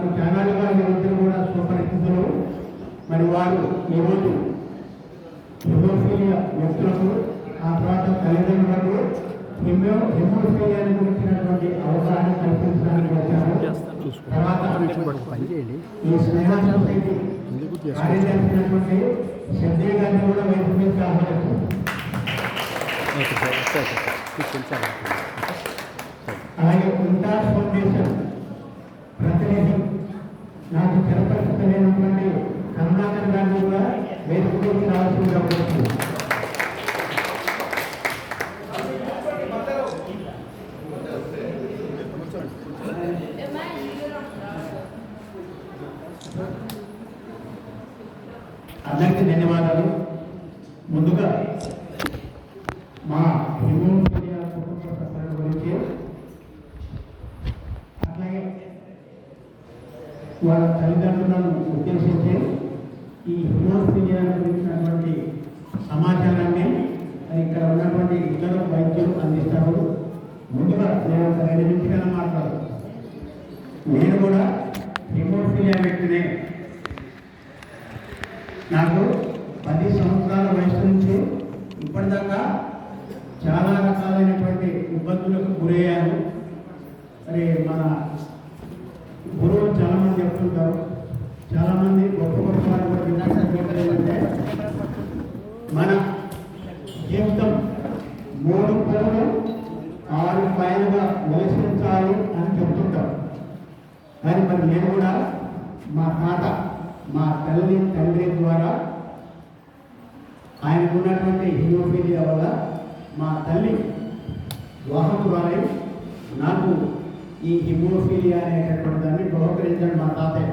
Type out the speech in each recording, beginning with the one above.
నాకు ఛానల్గా వీరిద్దరు కూడా సుపరిస్థితులు మరి వారు ఈరోజు హిమోఫీలియా వ్యక్తులకు ఆ తర్వాత తల్లిదండ్రులకు హిమో హిమోఫీలియాని గురించినటువంటి అవగాహన కల్పించడానికి వచ్చారు. తర్వాత ఈ స్నేహ సొసైటీ కార్యదర్శినటువంటి శ్రద్ధే గారిని కూడా వైపు మీద ఆహ్వానిస్తున్నాను అలాగే ఉంటార్ ఫౌండేషన్ ప్రతినిధి నాకు చిరపరిస్థితి లేనటువంటి కమలాకర్ గారిని కూడా వేదికలోకి రావాల్సిందిగా కోరుతున్నాను అందరికీ ధన్యవాదాలు ముందుగా మా హిమోఫీలియా కుటుంబ సభ్యుల గురించి అట్లాగే వాళ్ళ తల్లిదండ్రులను ఉద్దేశించి ఈ హిమోఫీలియా గురించినటువంటి సమాచారాన్ని మరి ఇక్కడ ఉన్నటువంటి ఇద్దరు వైద్యులు అందిస్తారు. ముందుగా నేను ఒక రెండు నిమిషాలు మాట్లాడు నేను కూడా హిమోఫిలియా వ్యక్తినే. నాకు పది సంవత్సరాల వయసు నుంచి ఇప్పటిదాకా చాలా రకాలైనటువంటి ఇబ్బందులకు గురయ్యాను మరి మన గురువులు చాలా మంది చెప్తుంటారు చాలా మంది గొప్ప గొప్ప వారు కూడా వినాశనం ఏంటంటే మన జీవితం మూడు పూలు ఆరు పైనగా నివసించాలి అని చెప్తుంటారు కానీ మరి నేను కూడా మా తాత మా తల్లి తండ్రి ద్వారా ఆయనకు ఉన్నటువంటి హిమోఫీలియా వల్ల మా తల్లి వాహకురాలై నాకు ఈ హిమోఫీలియా అనేటటువంటి దాన్ని బహుకరించాడు మా తాతయ్య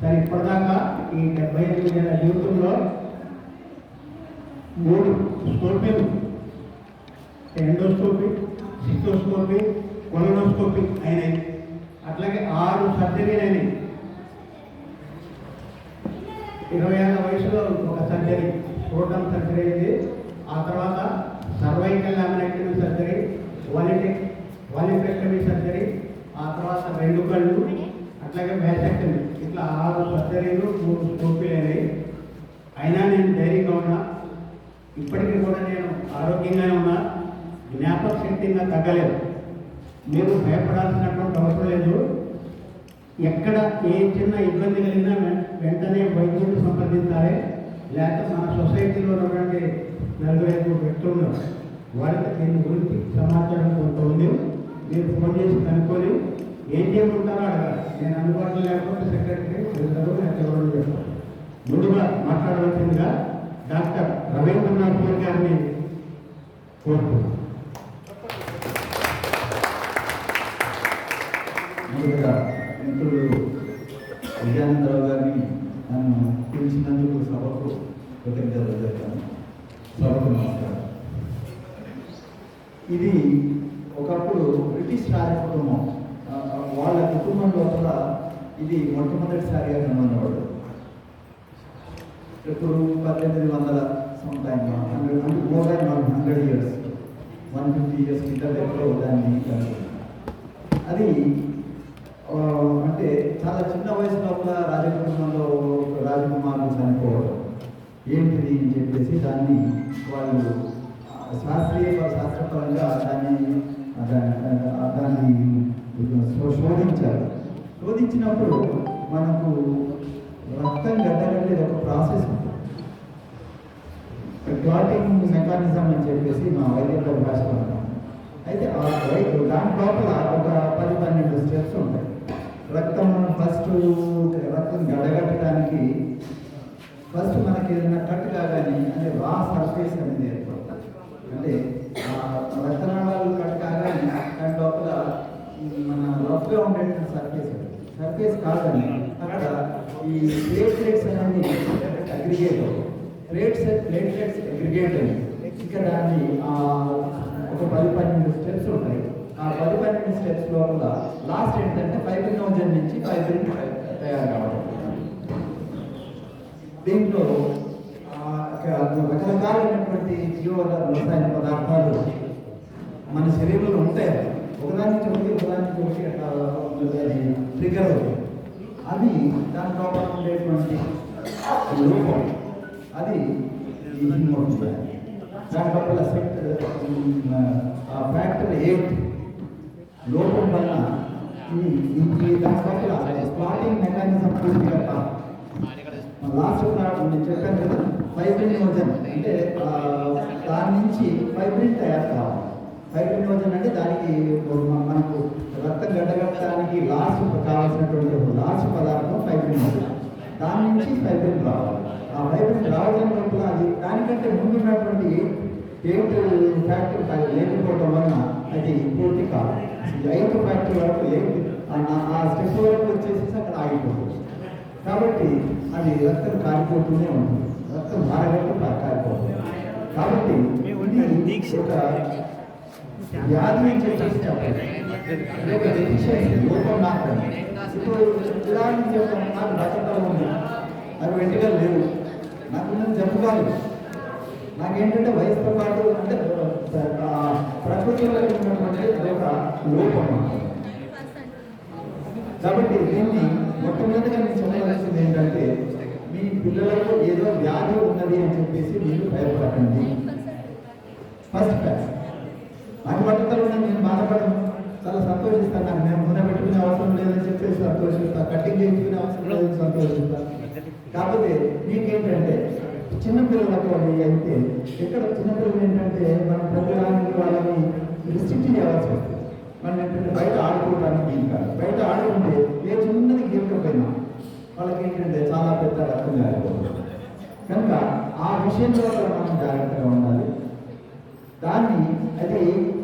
సరే ఇప్పటిదాకా ఈ డెబ్బై ఎనిమిది ఏళ్ళ జీవితంలో మూడు స్కోపీలు ఎండోస్కోపీ సిస్టోస్కోపీ కొలనోస్కోపీ అయినాయి. అట్లాగే ఆరు సర్జరీలు ఇరవై ఏళ్ళ వయసులో ఒక సర్జరీ టోటల్ సర్జరీ అయింది. ఆ తర్వాత సర్వైకల్ లామినెక్టమీ సర్జరీ వాలిటెక్ వాలిఫెక్టమీ సర్జరీ ఆ తర్వాత రెండు కళ్ళు అట్లాగే వ్యాసెక్టమీ ఇట్లా ఆరు సర్జరీలు మూడు స్కోపీలు అయినాయి. అయినా నేను ధైర్యంగా ఉన్నా. ఇప్పటికీ కూడా నేను ఆరోగ్యంగానే ఉన్నా. జ్ఞాపక శక్తి ఇంకా తగ్గలేదు. మీరు భయపడాల్సినటువంటి అవసరం లేదు. ఎక్కడ ఏ చిన్న ఇబ్బంది కలిగినా వెంటనే వైద్యుని సంప్రదించాలి. లేకపోతే మన సొసైటీలో ఉన్నటువంటి నలభై ఐదు వ్యక్తులు ఉన్నారు. వాళ్ళకి దీని గురించి సమాచారం కొంత ఉంది. మీరు ఫోన్ చేసి కనుక్కొని ఏం చేయమంటారో అడగాలి. నేను అందుబాటులో లేకపోతే సెక్రటరీ వెళ్తారు లేకపోతే ఎవరు చెప్తారు ముందుగా మాట్లాడవలసిందిగా డాక్టర్ రవీంద్రనాథ్ గారిని కోరుతున్నాను. ఇది ఒకప్పుడు బ్రిటిష్ రాజ కుటుంబం వాళ్ళ కుటుంబం లోపల ఇది మొట్టమొదటిసారిగా కనుగొన్నవాడు ఇప్పుడు పద్దెనిమిది వందల సంవత్సరం హండ్రెడ్ అంటే more than one hundred years one fifty years కింద ఎప్పుడో దాన్ని అది అంటే చాలా చిన్న వయసు లోపల రాజకుటుంబంలో ఒక చనిపోవడం. ఏంటిది అని చెప్పేసి దాన్ని వాళ్ళు శాస్త్రీయ శాస్త్రపరంగా దాన్ని దాన్ని శోధించారు శోధించినప్పుడు మనకు రక్తం గడ్డగట్టేది ఒక ప్రాసెస్ ఉంటుంది క్లాటింగ్ మెకానిజం అని చెప్పేసి మా వైద్య భాషలో అయితే ఆ వైద్యు దాని లోపల ఒక పది పన్నెండు స్టెప్స్ ఉంటాయి రక్తం ఫస్ట్ రక్తం గడగట్టడానికి ఫస్ట్ మనకి ఏదైనా కట్ కాగానే అంటే రా సర్ఫేస్ అనేది అంటే రక్తనాళాలు కట్ కాగానే దాని లోపల మన రఫ్గా ఉండేటువంటి సర్ఫేస్ సర్ఫేస్ కాదని అక్కడ ఈ ప్లేట్లెట్స్ అనేది అగ్రిగేట్ ప్లేట్స్ ప్లేట్లెట్స్ అగ్రిగేట్ అని ఇక్కడ దాన్ని ఒక పది పన్నెండు స్టెప్స్ ఉంటాయి. ఆ పది పన్నెండు స్టెప్స్ లోపల లాస్ట్ ఏంటంటే ఫైబ్రినోజన్ నుంచి ఫైబ్రిన్ తయారు కావడం. దీంట్లో రకరకాలైనటువంటి జీవన రసాయన పదార్థాలు మన శరీరంలో ఉంటాయి ఒకదానికి ఒకటి ఒకదానికి ఒకటి అట్లా ట్రిగర్ అవుతుంది అది దాని లోపల ఉండేటువంటి రూపం. అది దాని లోపల ఫ్యాక్టర్ ఎయిట్ లోపం వల్ల ఇది దాని లోపల స్పాటింగ్ మెకానిజం పూర్తిగా లాస్ట్ నేను చెప్పాను కదా ఫైబ్రినోజన్ అంటే దాని నుంచి ఫైబ్రిన్ తయారు కావాలి. ఫైబ్రినోజన్ అంటే దానికి మనకు రక్తం గడ్డగట్టడానికి లాస్ట్ కావాల్సినటువంటి లాస్ట్ పదార్థం ఫైబ్రినోజన్ దాని నుంచి ఫైబ్రిన్ రావాలి. ఆ ఫైబ్రిన్ రావడం వల్ల అది దానికంటే ముందు ఉన్నటువంటి ఎయిట్ ఫ్యాక్టరీ లేకపోవడం వలన అది పూర్తి కాదు. ఈ ఎయిత్ ఫ్యాక్టరీ వరకు ఎయిట్ ఆ స్టెప్ వరకు వచ్చేసి అక్కడ ఆగిపోతుంది. కాబట్టి అది రక్తం కారిపోతూనే ఉంటుంది. మారగట్టు కాబట్టి ఇది ఒక వ్యాధి ఒక deficiency, లోపం మాత్రమే. ఇప్పుడు ఉదాహరణకి చెప్తాను నాకు ఉంది. నాకు వెంటగా లేవు నాకు జబ్బు కాదు. నాకేంటంటే వయసుతో పాటు అంటే ప్రకృతిలో ఉన్నటువంటి ఒక లోపం. కాబట్టి దీన్ని మొట్టమొదటిగా నేను చెప్పవలసింది ఏంటంటే ఏదో వ్యాధి ఉన్నది అని చెప్పేసి మీరు భయపడకండి. ఫస్ట్ ఫ్యాక్ట్ నాకు పట్టుదల ఉన్నది నేను బాధపడను. చాలా సంతోషిస్తాను నాకు. నేను నూనె పెట్టుకునే అవసరం లేదని చెప్పేసి సంతోషిస్తాను కటింగ్ చేయించుకునే అవసరం లేదని సంతోషిస్తాను కాకపోతే నీకేంటంటే చిన్నపిల్లలకు అది అయితే ఇక్కడ చిన్నపిల్లలు ఏంటంటే మన ప్రజలానికి వాళ్ళని రిస్ట్రిక్ట్ చేయాల్సి వస్తుంది. మనం ఏంటంటే బయట ఆడుకోవడానికి వీలు కాదు. బయట ఆడుకుంటే ఏ చిన్నది గీకపోయినా వాళ్ళకి ఏంటంటే చాలా పెద్ద రకం జారిపోతుంది. కనుక ఆ విషయంలో కూడా మనం జాగ్రత్తగా ఉండాలి. దాన్ని అది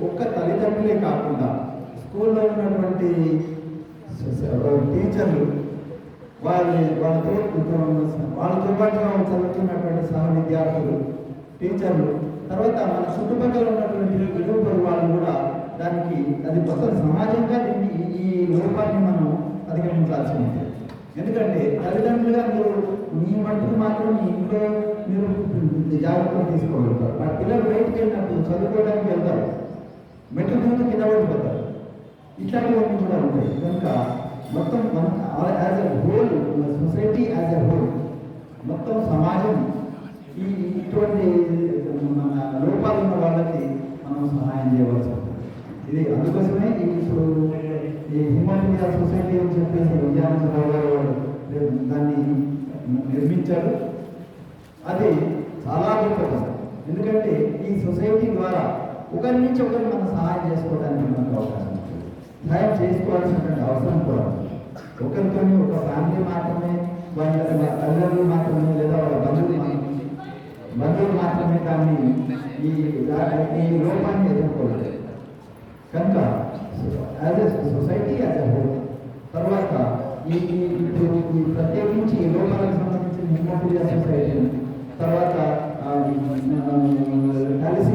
ఒక్క తల్లిదండ్రులే కాకుండా స్కూల్లో ఉన్నటువంటి టీచర్లు వాళ్ళ వాళ్ళతో వాళ్ళతో పాటు చదువుతున్నటువంటి సహ విద్యార్థులు టీచర్లు తర్వాత మన చుట్టుపక్కల ఉన్నటువంటి ఇరువురు వాళ్ళు కూడా దానికి అది కొత్త సమాజంగా దీన్ని ఈ- లోపాన్ని మనం అధిగమించాల్సి ఉంటుంది. ఎందుకంటే తల్లిదండ్రులుగా మీరు మీ మట్టుకు మాత్రం ఇంట్లో మీరు జాగ్రత్తలు తీసుకోగలుగుతారు మా పిల్లలు బయటికి వెళ్ళినప్పుడు చదువుకోవడానికి వెళ్తారు. మెట్ల దిగుతూ కింద పడిపోతారు. ఇట్లాంటివన్నీ కూడా ఉంటాయి. కనుక మొత్తం as a whole society as a whole మొత్తం సమాజం ఈ ఇటువంటి మన లోపాలు ఉన్న వాళ్ళకి మనం సహాయం చేయవలసి ఉంటుంది. ఇది అందుకోసమే ఈ ఇప్పుడు ఈ హ్యూమన్ హిమాలయ సొసైటీ అని చెప్పేసి విజయానంద రావు గారు దాన్ని నిర్మించారు. అది చాలా గొప్పది. ఎందుకంటే ఈ సొసైటీ ద్వారా ఒకరి నుంచి ఒకరు మనం సహాయం చేసుకోవడానికి మనకు అవకాశం ఉంటుంది. సహాయం చేసుకోవాల్సినటువంటి అవసరం కూడా ఉంది. ఒకరితో ఒక ఫ్యామిలీ మాత్రమే వాళ్ళ తల్లిదండ్రులు మాత్రమే లేదా వాళ్ళ బంధువులు మాత్రమే బంధువులు మాత్రమే దాన్ని ఈ ఈ లోపాన్ని ఎదుర్కోలేదు. కనుక as a society as a whole తర్వాత మీకు ఇప్పుడు ప్రత్యేకించి లోపాలకు సంబంధించిన హిమోఫిలియా సొసైటీ తర్వాత కలిసి